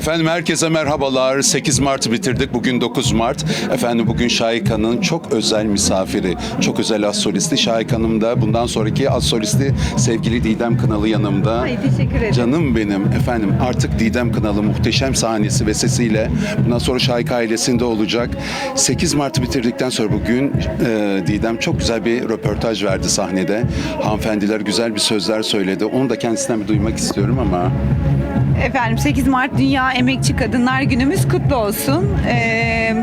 Efendim herkese merhabalar. 8 Mart'ı bitirdik. Bugün 9 Mart. Efendim bugün Şahika'nın çok özel misafiri. Çok özel az solisti. Şahik Hanım da bundan sonraki az solisti sevgili Didem Kınalı yanımda. Ay, teşekkür ederim. Canım benim. Efendim artık Didem Kınalı muhteşem sahnesi ve sesiyle bundan sonra Şahika ailesinde olacak. 8 Mart'ı bitirdikten sonra bugün e, Didem çok güzel bir röportaj verdi sahnede. Hanımefendiler güzel bir sözler söyledi. Onu da kendisinden bir duymak istiyorum ama Efendim 8 Mart Dünya Emekçi Kadınlar Günümüz kutlu olsun. Ee,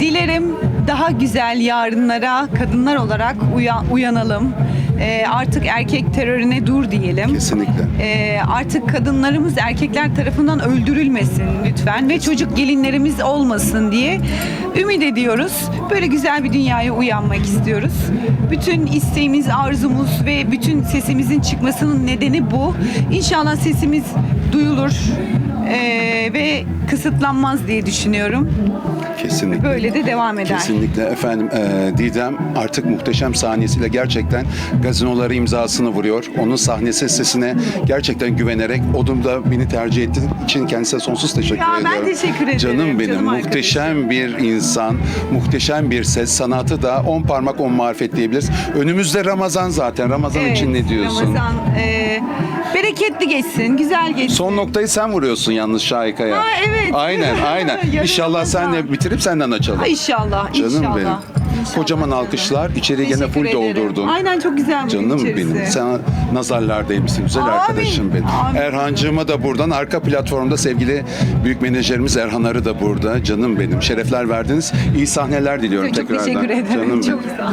dilerim daha güzel yarınlara kadınlar olarak uya- uyanalım. Ee, artık erkek terörüne dur diyelim. kesinlikle. Ee, artık kadınlarımız erkekler tarafından öldürülmesin lütfen ve çocuk gelinlerimiz olmasın diye ümit ediyoruz. Böyle güzel bir dünyaya uyanmak istiyoruz. Bütün isteğimiz, arzumuz ve bütün sesimizin çıkmasının nedeni bu. İnşallah sesimiz duyulur ee, ve kısıtlanmaz diye düşünüyorum. Kesinlikle. Böyle de devam eder. Kesinlikle efendim e, Didem artık muhteşem sahnesiyle gerçekten gazinoları imzasını vuruyor. Onun sahnesi sesine gerçekten güvenerek o durumda beni tercih ettiği için kendisine sonsuz teşekkür Ya ben ediyorum. teşekkür ederim, Canım benim canım muhteşem bir insan, muhteşem bir ses, sanatı da on parmak on marifet diyebiliriz. Önümüzde Ramazan zaten. Ramazan Evet, için ne diyorsun? Ramazan e, bereketli geçsin, güzel geçsin. Son noktayı sen vuruyorsun yalnız Şahika'ya. Ha, evet. Aynen aynen. İnşallah sen Ramazan. de bitirip senden açalım. Ha, İnşallah, Canım inşallah. benim. İnşallah Kocaman alkışlar. İçeri gene Teşekkür full ederim. doldurdun. Aynen çok güzel bu Canım içerisi. benim. Sana nazarlar değmişsin. Güzel Amin. arkadaşım benim. Amin. Erhancığıma da buradan arka platformda sevgili büyük menajerimiz Erhan Arı da burada. Canım benim. Şerefler verdiniz. İyi sahneler diliyorum Çok tekrardan. teşekkür ederim. Canım çok benim. sağ ol.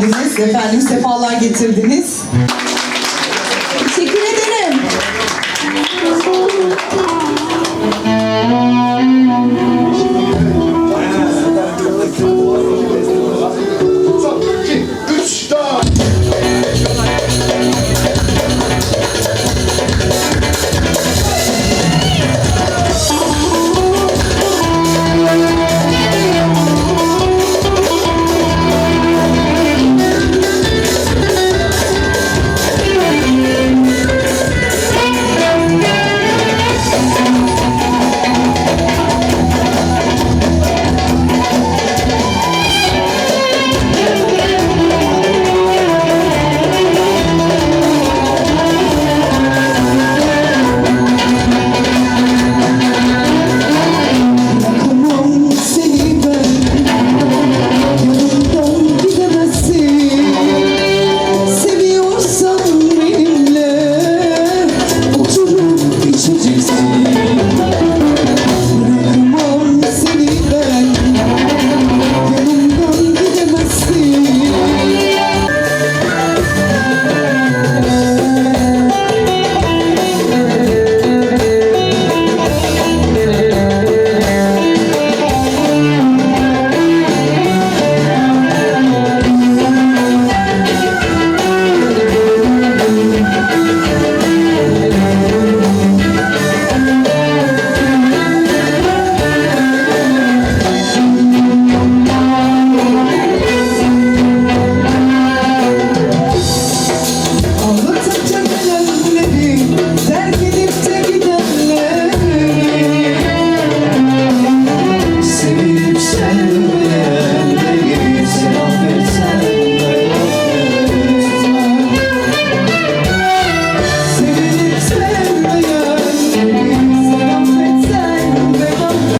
Geldiniz. Efendim sefalar getirdiniz. Teşekkür ederim.